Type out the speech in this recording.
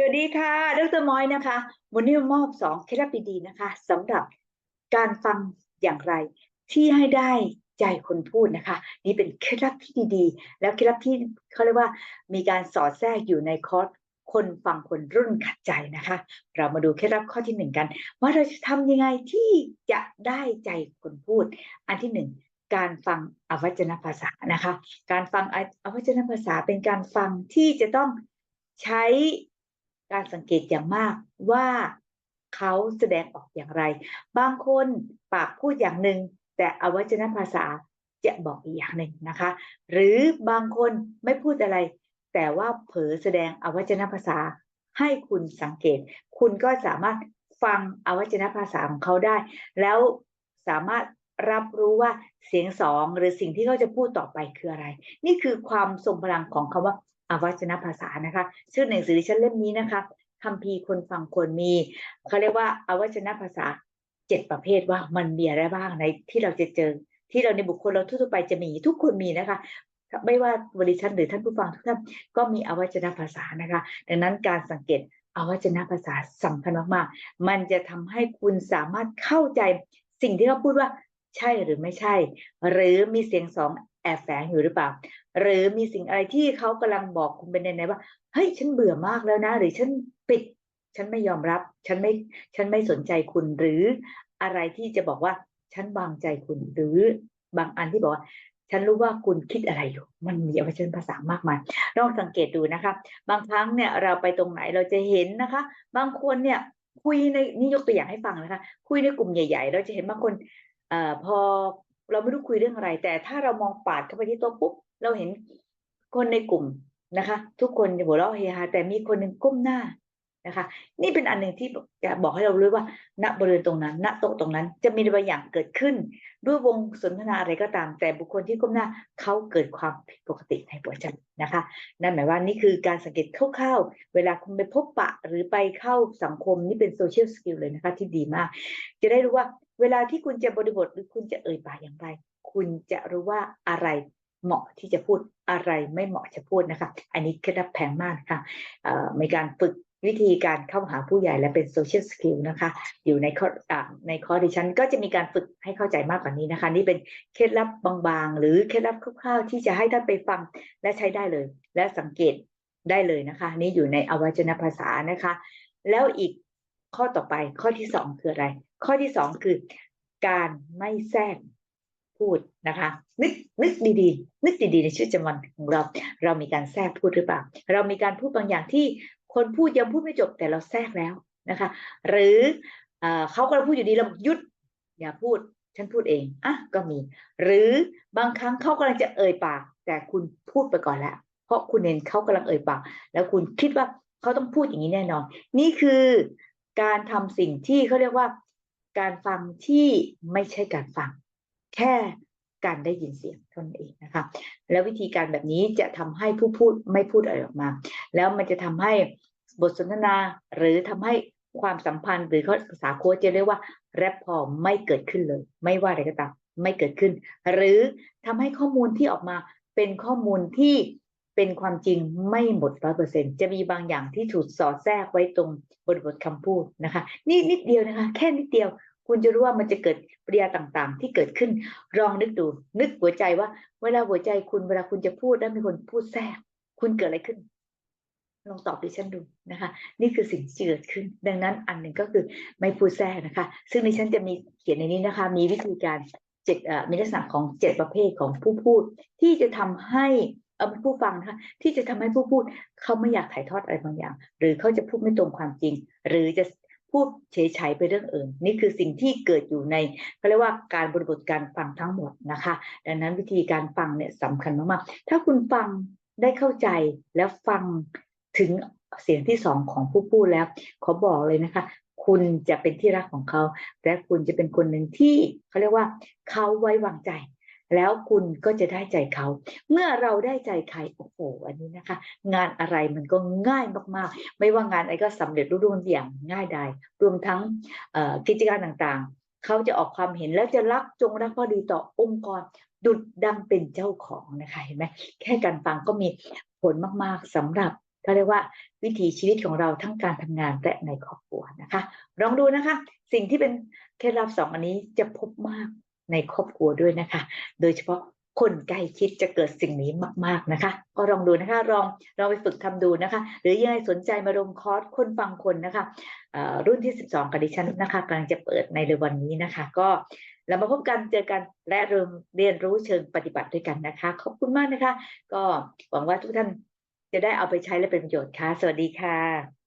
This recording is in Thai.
สวัสดีค่ะ ดรมอยนะคะ วันนี้มามอบสองเคล็ดลับดีๆนะคะสำหรับการฟังอย่างไร ที่ให้ได้ใจคนพูดนะคะ นี่เป็นเคล็ดลับที่ดีๆ แล้วเคล็ดลับที่เขาเรียกว่ามีการสอดแทรกอยู่ในคอร์สคนฟังคนรุ่นขัดใจนะคะ เรามาดูเคล็ดลับข้อที่หนึ่งกัน ว่าเราจะทำยังไงที่จะได้ใจคนพูด อันที่หนึ่งการฟังอวัจนภาษานะคะ การฟังอวัจนภาษาเป็นการฟังที่จะต้องใช้ การสังเกตอย่างมากว่าเขาแสดงออกอย่างไร บางคนปากพูดอย่างหนึ่ง แต่อวัจนภาษาจะบอกอีกอย่างหนึ่งนะคะ หรือบางคนไม่พูดอะไร แต่ว่าเผลอแสดงอวัจนภาษาให้คุณสังเกต คุณก็สามารถฟังอวัจนภาษาของเขาได้ แล้วสามารถรับรู้ว่าเสียงสองหรือสิ่งที่เขาจะพูดต่อไปคืออะไร นี่คือความทรงพลังของคำว่า อวัจนภาษานะคะ ชื่อหนังสือดิฉันเล่มนี้นะคะคำพีคนฟังคนมีเขาเรียกว่าอวัจนภาษาเจ็ดประเภทว่ามันมีอะไรบ้างในที่เราจะเจอ ที่เราในบุคคลเราทั่วไปจะมีทุกคนมีนะคะ ไม่ว่าบริษัทหรือท่านผู้ฟังทุกท่านก็มีอวัจนภาษานะคะ ดังนั้นการสังเกตอวัจนภาษาสำคัญมากๆ มันจะทำให้คุณสามารถเข้าใจสิ่งที่เขาพูดว่าใช่หรือไม่ใช่ หรือมีเสียงสอง แอบแฝงอยู่หรือเปล่า หรือมีสิ่งอะไรที่เขากำลังบอกคุณเป็นในๆว่าเฮ้ยฉันเบื่อมากแล้วนะ หรือฉันปิด ฉันไม่ยอมรับ ฉันไม่ฉันไม่สนใจคุณหรืออะไรที่จะบอกว่าฉันวางใจคุณหรือบางอันที่บอกว่าฉันรู้ว่าคุณคิดอะไรอยู่ มันมีอวัจนภาษามากมายลองสังเกตดูนะคะ บางครั้งเนี่ยเราไปตรงไหนเราจะเห็นนะคะ บางคนเนี่ยคุยในนี่ยกตัวอย่างให้ฟังนะคะ คุยในกลุ่มใหญ่ ๆ เราจะเห็นบางคนเอ่อพอ เราไม่รู้คุยเรื่องอะไร แต่ถ้าเรามองปาดเข้าไปที่โต๊ะปุ๊บเราเห็นคนในกลุ่มนะคะ ทุกคนหัวเราะเฮฮาแต่มีคนหนึ่งก้มหน้านะคะ นี่เป็นอันหนึ่งที่จะบอกให้เรารู้ว่า ณบริเวณตรงนั้น ณโต๊ะตรงนั้น จะมีบางอย่างเกิดขึ้น ด้วยวงสนทนาอะไรก็ตาม แต่บุคคลที่ก้มหน้าเขาเกิดความผิดปกติในหัวใจนะคะ นั่นหมายว่านี่คือการสังเกตคร่าวๆ เวลาคุณไปพบปะหรือไปเข้าสังคมนี่เป็นโซเชียลสกิลเลยนะคะที่ดีมาก จะได้รู้ว่า เวลาที่คุณจะบริบทหรือคุณจะเอ่ยปากอย่างไร คุณจะรู้ว่าอะไรเหมาะที่จะพูดอะไรไม่เหมาะจะพูดนะคะ อันนี้เคล็ดลับแพงมากค่ะในการฝึกวิธีการเข้าหาผู้ใหญ่และเป็นโซเชียลสกิลนะคะ อยู่ในคอร์ในคอร์ดิชันก็จะมีการฝึกให้เข้าใจมากกว่านี้นะคะ นี่เป็นเคล็ดลับบางๆ หรือเคล็ดลับคร่าวๆที่จะให้ท่านไปฟังและใช้ได้เลย และสังเกตได้เลยนะคะ นี่อยู่ในอวัจนภาษานะคะ แล้วอีก ข้อต่อไปข้อที่สองคืออะไร ข้อที่สองคือ การไม่แทรกพูดนะคะ นึกนึกดีๆ นึกดีๆ ในชีวิตประจำวันของเรา เรามีการแทรกพูดหรือเปล่า เรามีการพูดบางอย่างที่คนพูดยังพูดไม่จบแต่เราแทรกแล้วนะคะ หรือเขากำลังพูดอยู่ดีเราหยุด อย่าพูดฉันพูดเองอะก็มี หรือบางครั้งเขากำลังจะเอ่ยปาก แต่คุณพูดไปก่อนแล้ว เพราะคุณเห็นเขากำลังเอ่ยปาก แล้วคุณคิดว่าเขาต้องพูดอย่างนี้แน่นอน นี่คือ การทำสิ่งที่เขาเรียกว่าการฟังที่ไม่ใช่การฟัง แค่การได้ยินเสียงเท่านั้นเองนะคะ แล้ววิธีการแบบนี้จะทำให้ผู้พูดไม่พูดอะไรออกมา แล้วมันจะทำให้บทสนทนาหรือทำให้ความสัมพันธ์หรือภาษาโค้ชจะเรียกว่าแรปพอไม่เกิดขึ้นเลย ไม่ว่าอะไรก็ตามไม่เกิดขึ้น หรือทำให้ข้อมูลที่ออกมาเป็นข้อมูลที่ เป็นความจริงไม่หมดร้อยเปอร์เซ็นจะมีบางอย่างที่ถูกสอดแทรกไว้ตรงบริบทคำพูดนะคะ นี่นิดเดียวนะคะ แค่นิดเดียว คุณจะรู้ว่ามันจะเกิดปริยาต่างๆ ที่เกิดขึ้นลองนึกดู นึกหัวใจว่า เวลาหัวใจคุณเวลาคุณจะพูดแล้วมีคนพูดแทรก คุณเกิดอะไรขึ้นลองตอบดิฉันดูนะคะ นี่คือสิ่งที่เกิดขึ้น ดังนั้นอันหนึ่งก็คือไม่พูดแทรกนะคะ ซึ่งดิฉันจะมีเขียนในนี้นะคะ มีวิธีการเจ็ดมีลักษณะของเจ็ดประเภทของผู้พูด ที่จะทำให้ ผู้ฟังนะคะที่จะทำให้ผู้พูดเขาไม่อยากถ่ายทอดอะไรบางอย่าง หรือเขาจะพูดไม่ตรงความจริง หรือจะพูดเฉยๆไปเรื่องอื่น นี่คือสิ่งที่เกิดอยู่ในเขาเรียกว่าการบริบทการฟังทั้งหมดนะคะ ดังนั้นวิธีการฟังเนี่ยสำคัญมากๆถ้าคุณฟังได้เข้าใจแล้วฟังถึงเสียงที่สองของผู้พูดแล้ว ขอบอกเลยนะคะ คุณจะเป็นที่รักของเขา และคุณจะเป็นคนหนึ่งที่เขาเรียกว่าเขาไว้วางใจ แล้วคุณก็จะได้ใจเขา เมื่อเราได้ใจใครโอ้โหอันนี้นะคะ งานอะไรมันก็ง่ายมากๆ ไม่ว่างานอะไรก็สำเร็จรุ่งอย่างง่ายดายรวมทั้งกิจการต่างๆ เขาจะออกความเห็นแล้วจะรักจงรักพอดีต่อองค์กรดุดดังเป็นเจ้าของนะคะเห็นไหมแค่การฟังก็มีผลมากๆสำหรับก็เรียกว่าวิถีชีวิตของเราทั้งการทำงานและในครอบครัวนะคะลองดูนะคะ สิ่งที่เป็นเคล็ดลับสองอันนี้จะพบมาก ในครอบครัวด้วยนะคะ โดยเฉพาะคนใกล้ชิดจะเกิดสิ่งนี้มากๆนะคะ ก็ลองดูนะคะลองลองไปฝึกทำดูนะคะ หรือยังไงสนใจมาลงคอร์สคนฟังคนนะคะอ่อรุ่นที่ 12 กับดิฉันนะคะกำลังจะเปิดในเร็ววันนี้นะคะ ก็เรามาพบกันเจอกันและเรียนเรียนรู้เชิงปฏิบัติด้วยกันนะคะ ขอบคุณมากนะคะ ก็หวังว่าทุกท่านจะได้เอาไปใช้และเป็นประโยชน์ค่ะ สวัสดีค่ะ